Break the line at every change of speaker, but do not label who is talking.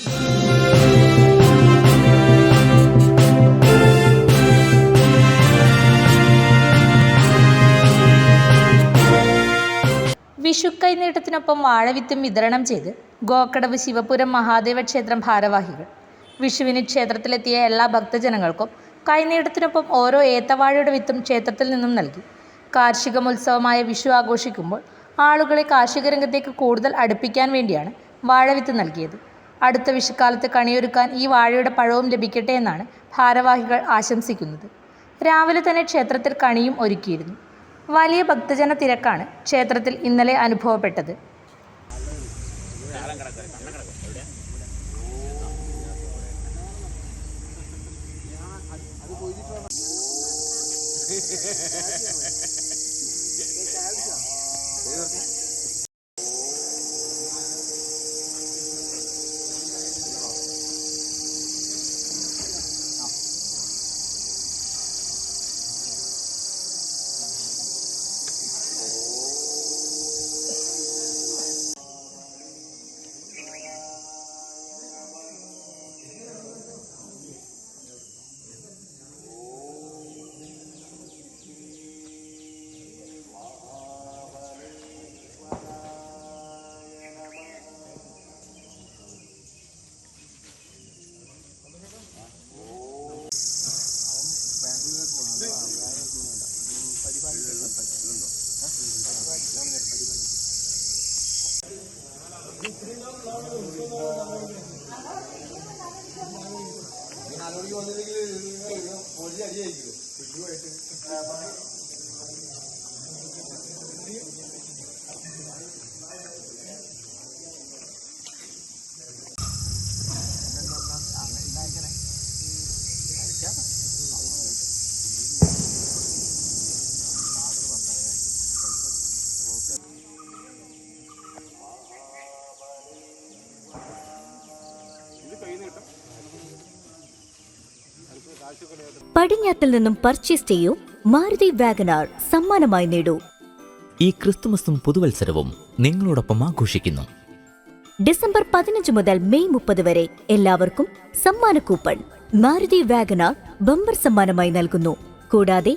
വിഷു കൈനീട്ടത്തിനൊപ്പം വാഴവിത്തും വിതരണം ചെയ്ത് ഗോക്കടവ് ശിവപുരം മഹാദേവ ക്ഷേത്രം ഭാരവാഹികൾ. വിഷുവിന് ക്ഷേത്രത്തിലെത്തിയ എല്ലാ ഭക്തജനങ്ങൾക്കും കൈനീട്ടത്തിനൊപ്പം ഓരോ ഏത്തവാഴയുടെ വിത്തും ക്ഷേത്രത്തിൽ നിന്നും നൽകി. കാർഷികോത്സവമായ വിഷു ആഘോഷിക്കുമ്പോൾ ആളുകളെ കാർഷിക രംഗത്തേക്ക് കൂടുതൽ അടുപ്പിക്കാൻ വേണ്ടിയാണ് വാഴവിത്ത് നൽകിയത്. അടുത്ത വിഷുക്കാലത്ത് കണിയൊരുക്കാൻ ഈ വാഴയുടെ പഴവും ലഭിക്കട്ടെ എന്നാണ് ഭാരവാഹികൾ ആശംസിക്കുന്നത്. രാവിലെ തന്നെ ക്ഷേത്രത്തിൽ കണിയും ഒരുക്കിയിരുന്നു. വലിയ ഭക്തജന തിരക്കാണ് ക്ഷേത്രത്തിൽ ഇന്നലെ അനുഭവപ്പെട്ടത്.
ഞാനോട് വന്നില്ലെങ്കിൽ പൊടി അടിയായിരിക്കും പടിഞ്ഞാത്തിൽ നിന്നും പർച്ചേസ് ചെയ്യൂ. മാരുതി വാഗനാർ സമ്മാനമായി നേടൂ.
ഈ ക്രിസ്തുമസും പുതുവത്സരവും നിങ്ങളോടൊപ്പം ആഘോഷിക്കുന്നു.
ഡിസംബർ പതിനഞ്ച് മുതൽ മെയ് മുപ്പത് വരെ എല്ലാവർക്കും സമ്മാന കൂപ്പൺ മാരുതി വാഗനാർ ബമ്പർ സമ്മാനമായി നൽകുന്നു. കൂടാതെ